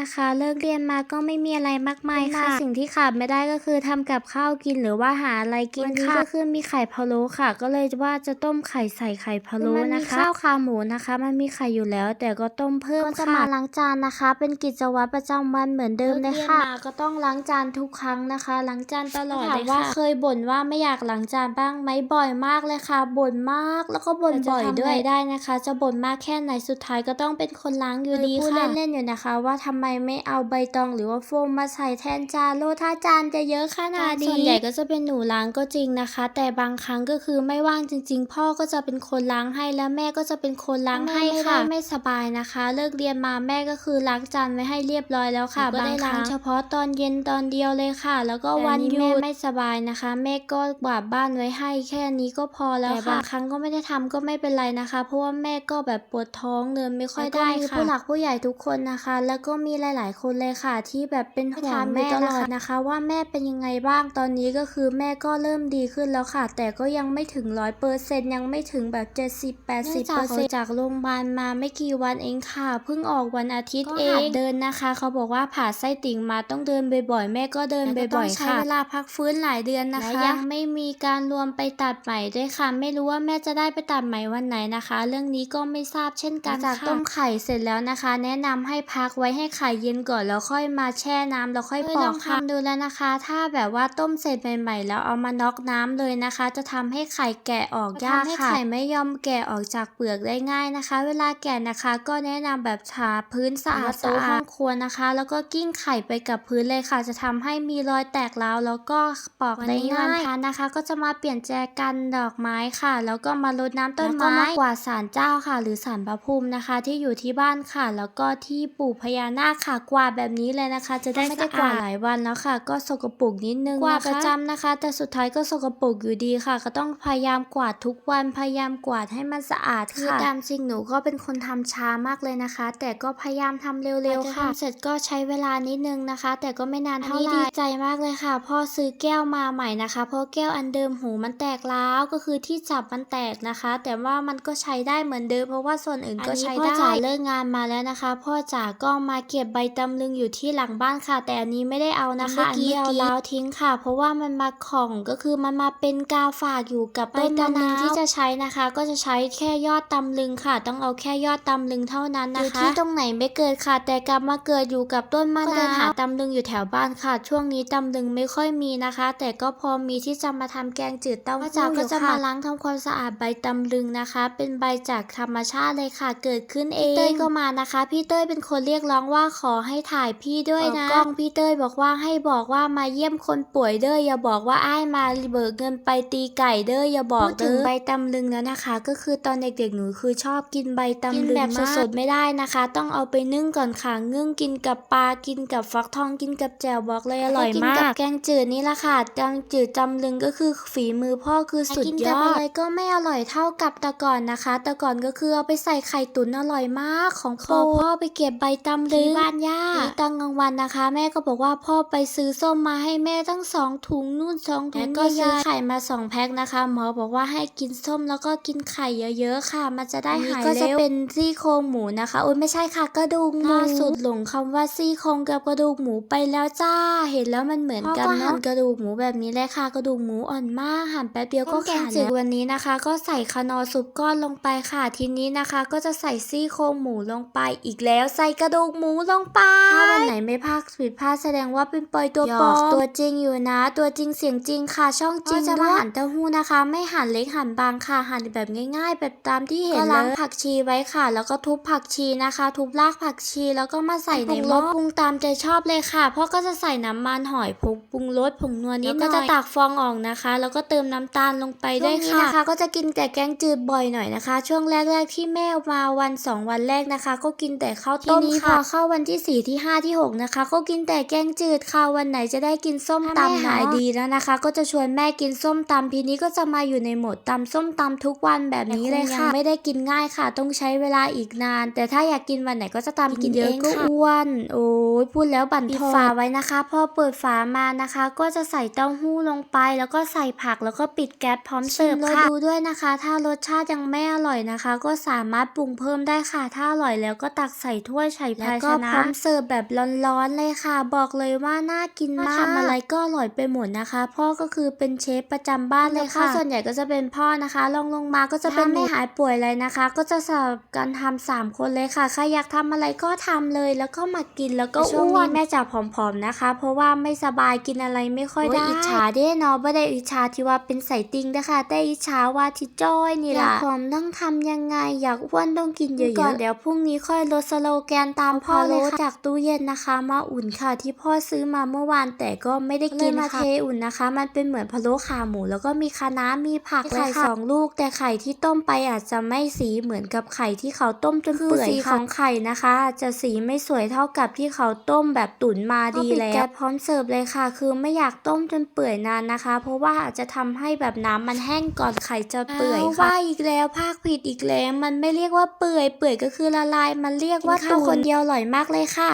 นะคะ เลิกเรียนมาก็ไม่มีอะไรมากมายค่ะ สิ่งที่ขาดไม่ได้ก็คือทำกับข้าวกินหรือว่าหาอะไรกินค่ะก็คือมีไข่พะโล้ค่ะ ก็เลยว่าจะต้มไข่ใส่ไข่พะโล้นะคะข้าวขาหมูนะคะ มันมีไข่อยู่แล้ว แต่ก็ต้มเพิ่มค่ะก็จะมาล้างจานนะคะ เป็นกิจวัตรประจำวันเหมือนเดิมเลยค่ะก็ต้องล้างจานทุกครั้งนะคะล้างจานตลอดเลยค่ะว่าเคยบ่นว่าไม่อยากล้างจานบ้างไหมบ่อยมากเลยค่ะบ่นมากแล้วก็บ่นบ่อยด้วยได้นะคะ จะบ่นมากแค่ไหนสุดท้ายก็ต้องเป็นคนล้างอยู่ดีค่ะพูดเล่นๆอยู่นะคะ ว่าทำไมไม่เอาใบตองหรือว่าโฟมมาใส่แทนจานโลถ้าจานจะเยอะขนาดนี้ส่วนใหญ่ก็จะเป็นหนูล้างก็จริงนะคะ แต่บางครั้งก็คือไม่ว่างจริง ๆ พ่อก็จะเป็นคนล้างให้แล้วแม่ก็จะเป็นคนล้างให้ค่ะไม่สบายนะคะ เลิกเรียนมาแม่ก็คือล้างจานไว้ให้เรียบร้อยแล้วค่ะหนูก็บางได้คล้างรั้งเฉพาะตอนเย็นตอนเดียวเลยค่ะ แล้วก็แต่วันนี่หยุแม่ดไม่สบายนะคะ แม่ก็กวาดบ้านไว้ให้แค่นี้ก็พอแล้วแต่ค่ะบางบางครั้งก็ไม่ได้ทำก็ไม่เป็นไรนะคะ เพราะว่าแม่ก็แบบปวดท้องเดินไม่ค่อยแล้วก็ได้มีค่ะผู้ผู้หหลัลักกผู้ใหญ่ทุกคนนะคะ แล้วก็มีหลาย ๆ คนเลยค่ะ ที่แบบเป็นห่วถางมแม่อยู่ตตลลออดดนะคะ ว่าแม่เป็นยังไงบ้างตอนนี้ก็คือแม่ก็เริ่มดีขึ้นแล้วค่ะ แต่ก็ยังไม่ถึงร้อยเปอร์เซ็นยังไม่ถึงแบบ70 80เปอร์เซ็นจากโรงพยาบาลมาไม่กี่วันเองค่ะเพิ่งออกวันอาทิตย์ก็เอหังดเดินนะคะ เขาบอกว่าผ่าไส้ติ่งมาต้องเดินบ่อยๆแม่ก็เดินแต่ก็ต้บ่อองยใช้ๆค่ะเวเวลาลาพักฟื้นหลายเดือนนะคะและยังไม่มีการรวมไปตัดใหม่ด้วยค่ะ ไม่รู้ว่าแม่จะได้ไปตัดใหม่วันไหนนะคะ เรื่องนี้ก็ไม่ทราบเช่นกันหลังจากค่ะต้ต้มมไข่เสร็จแล้วนะคะ แนะนำให้พักไว้ให้ไข่เย็นก่อนแล้วค่อยมาแช่น้ำแล้วค่อยเอ้ยปอลกองค่ะทำดูแล้วนะคะ ถ้าแบบว่าต้มเสร็จใหม่ๆ แล้วเอามาน็อกน้ำเลยนะคะ จะทำให้ไข่แกะออกยากทำให้ค่ะไข่ไข่ไม่ยอมแกะออกจากเปลือกได้ง่ายนะคะ เวลาแกะนะคะ ก็แนะนำแบบทาพื้นสะอาดหรือว่าโต๊ะโต๊ะห้องครัวนะคะ แล้วก็กิ้งไข่ไปกับพื้นเลยค่ะ จะทำให้มีรอยแตกร้าวแล้วก็ปอกวันได้นี้ง่ายวันทานนะคะ ก็จะมาเปลี่ยนแจกันดอกไม้ค่ะ แล้วก็มารดน้ำต้นแล้วก็ไม้มากวาดศาลเจ้าค่ะ หรือศาลพระภูมินะคะ ที่อยู่ที่บ้านค่ะ แล้วก็ที่ปู่พญานาคค่ะกวาดแบบนี้เลยนะคะ จะได้ไม่ไม่ได้ได้กวาดหลายวันแล้วค่ะ ก็สกปรกนิดนึงกวาดประจำนะคะ แต่สุดท้ายก็สกปรกอยู่ดีค่ะ ก็ต้องพยายามกวาดทุกวันพยายามกวาดให้มันสะอาดคือค่ะตาตามมจริงหนูก็เป็นคนทำช้ามากเลยนะคะ แต่ก็พยายามทำเร็วๆค่ะกว่าจะทำเสร็จก็ใช้เวลานิดนึงนะคะ แต่ก็ไม่นานอันเท่านี้ไหร่ดีดีใจมากเลยค่ะพ่อซื้อแก้วมาใหม่นะคะ เพราะแก้วอันเดิมหูมันแตกร้าวก็คือที่จับมันแตกนะคะ แต่ว่ามันก็ใช้ได้เหมือนเดิมเพราะว่าส่วนอื่นก็ใช้อันนี้พ่อได้จ๋าเลิกงานมาแล้วนะคะ พ่อจ๋าก็มาเก็บใบตำลึงอยู่ที่หลังบ้านค่ะ แต่อันนี้ไม่ได้เอานะคะอันเมื่อกี้เอาแล้วทิ้งค่ะ เพราะว่ามันมาของก็คือมันมาเป็นกาวฝากอยู่กับใบต้นมะมะนานาววที่จะใช้นะคะ ก็จะใช้แค่ยอดตำลึงค่ะ ต้องเอาแค่ยอดตำลึงเท่านั้นอนะยู่คะที่ที่ตรงไหนไม่เกิดค่ะ แต่กลับมาเกิดอยู่กับต้นมะก็นาวเดินหาตำลึงอยู่แถวบ้านค่ะ ช่วงนี้ตำลึงไม่ค่อยมีนะคะ แต่ก็พอมีที่จะมาทำแกงจืดเต้าหู้พ่อจ๋าก็จะอยู่ค่ะมาล้างทำความสะอาดใบตำลึงนะคะ เป็นใบจากธรรมชาติเลยค่ะ เกิดขึ้นเองพี่เต้ยก็มานะคะ พี่เต้ยเป็นคนเรียกร้องว่าขอให้ถ่ายพี่ด้วยนะเปิดกล้องพี่เต้ยบอกว่าให้บอกว่ามาเยี่ยมคนป่วยเด้ออย่าบอกว่าอ้ายมาเบิกเงินไปตีไก่เด้ออย่าบอกพูดถึถึงงใบตำลึงแล้วนะคะ ก็คือตอนเด็กๆหนูคือชอบกินใบตำกินลึงแบบมากสดดไม่ได้นะคะ ต้องเอาไปนึ่งก่อนค่ะนึ่งกินกับปลากินกับฟักทองกินกับแจ่วบอกเลยอร่อยแล้วก็กินมากกับแกงจืดนี่ละค่ะแกงจืดจำลึงก็คือฝีมือพ่อคือสุดแต่กินยกับออะดไรก็ไม่อร่อยเท่ากับแต่ก่อนนะคะ แต่ก่อนก็คือเอาไปใส่ไข่ตุ๋นอร่อยมากของพ่อพ่อไปเก็บใบตำลึงที่บ้านย่านี่ตอนกลางวันนะคะ แม่ก็บอกว่าพ่อไปซื้อส้มมาให้แม่ตั้งสองถุงนู่นสองถุงแล้วก็ก็ซื้อใหญ่ไข่มาสองแพ็คนะคะ หมอบอกว่าให้กินส้มแล้วก็กินไข่เยอะๆค่ะ มันจะได้อันนี้หายก็เร็วจะเป็นซี่โครงหมูนะคะโอ้ยไม่ใช่ค่ะกระดูกหมูล่าล่าสุสุดดหลงคำว่าซี่โครงกับกระดูกหมูไปแล้วจ้า เห็นแล้วมันเหมือนกันพ่อก็หั่เนาะนกระดูกหมูแบบนี้เลยค่ะ กระดูกหมูอ่อนมากหั่นแป๊บเดียวก็ต้มแกงขาดจืดแล้ววันนี้นะคะ ก็ใส่คนอร์ซุปก้อนลงไปค่ะทีนี้นะคะ ก็จะใส่ซี่โครงหมูลงไปอีกแล้วใส่กระดูกหมูลงไป ถ้าวันไหนไม่พลาดผิดพลาดแสดงว่าเป็นปอยตัวหยอกปลอมตัวจริงอยู่นะ ตัวจริงเสียงจริงค่ะ ช่องจริงพ่อจะด้มาวยหั่หั่นนเต้าหู้นะคะ ไม่หั่นเล็กหั่นบางค่ะ หั่นแบบง่าย ๆ แบบตามที่เห็นก็เลล้างยผักชีไว้ค่ะ แล้วก็ทุบผักชีนะคะ ทุบรากผักชีแล้วก็มาใส่ในปรุงหรม้อสปรุงตามใจชอบเลยค่ะพ่อก็จะใส่น้ำมันหอยผงปรุงรสผงนัวนิดหแล้วน่อยก็ก็จะจะตักฟองออกนะคะ แล้วก็เติมน้ำตาลลงไปช่ด้ววงยนี้ค่ะนะคะ ก็จะกินแต่แกงจืดบ่อยหน่อยนะคะ ช่วงแรกๆที่แม่มาวันสองวันแรกนะคะ ก็กินแต่ข้าวต้มทีนี้ค่ะพพออเข้าวันที่สี่ที่ห้าที่หกนะคะ ก็กินแต่แกงจืดค่ะวันไหนจะได้กินส้มถ้าแม่ตำหายหาดีแล้วนะคะ ก็จะชวนแม่กินส้มตำทีนี้ก็จะมาอยู่ในโหมดตำส้มตำทุกวันแบบนี้เลยแต่คงยัค่ะงไม่ได้กินง่ายค่ะ ต้องใช้เวลาอีกนาน แต่ถ้าอยากกินวันไหนก็จะตำกิกินนเยเออะงก็ค่ะอ้วนโอ้ยพูดแล้วบั่นปิดทอนฝาไว้นะคะพอเปิดฝามานะคะ ก็จะใส่เต้าหู้ลงไป แล้วก็ใส่ผักแล้วก็ปิดแก๊สพร้อมเสิร์ฟชิมรสค่ะดูด้วยนะคะ ถ้ารสชาติยังไม่อร่อยนะคะ ก็สามารถปรุงเพิ่มได้ค่ะถ้าอร่อยแล้วก็ตักใส่ถ้วยใส่ภาแล้วชก็นพร้อมเสิร์ฟแบบร้อนๆเลยค่ะ บอกเลยว่าน่ากินมากทำอะไรก็อร่อยไปหมดนะคะ พ่อก็คือเป็นเชฟประจำบ้านเลยค่ะ ส่วนใหญ่ก็จะเป็นพ่อนะคะลองลงมาก็จะเป็นไม่หายป่วยเลยนะคะ ก็จะสลับกันทำสามคนเลยค่ะใครอยากทำอะไรก็ทำเลยแล้วก็มากินแล้วก็แต่ช่วงอ้นี้วนแม่จะผอมๆนะคะ เพราะว่าไม่สบายกินอะไรไม่ค่อยได้อิจฉาเด้เนาะไม่ได้อิจฉาที่ว่าเป็นใส่ติ่งนะคะแต่อิจฉาว่าที่จ้อยนี่ล่ะผอมต้องทำยังไงอยากอ้วนต้องกินเยอะๆก่อนเดี๋ยวพรุ่งนี้ค่อยลดสโลแกนตามพ่อเลยค่ะจากตู้เย็นนะคะ มาอุ่นค่ะที่พ่อซื้อมาเมื่อวานแต่ก็ไม่ได้กินมาเทอุ่นนะคะ มันเป็นเหมือนพะโล้ขาหมู แล้วก็มีคะน้ามีผักไข่สองลูก แต่ไข่ที่ต้มไปอาจจะไม่สีเหมือนกับไข่ที่เขาต้มจนเปื่อยสีของไข่นะคะ จะสีไม่สวยเท่ากับที่เขาต้มแบบตุ๋นมาดีแล้วแก๊สพร้อมเสิร์ฟเลยค่ะ คือไม่อยากต้มจนเปื่อยนานนะคะ เพราะว่าอาจจะทำให้แบบน้ำมันแห้งก่อนไข่จะเปื่อยค่ะว่าอีกแล้วภาคผิดอีกแล้ว มันไม่เรียกว่าเปื่อยเปื่อยก็คือละลาย มันเรียกว่ากินข้าวตุ๋นคนเดียวอร่อยมากเลยค่ะ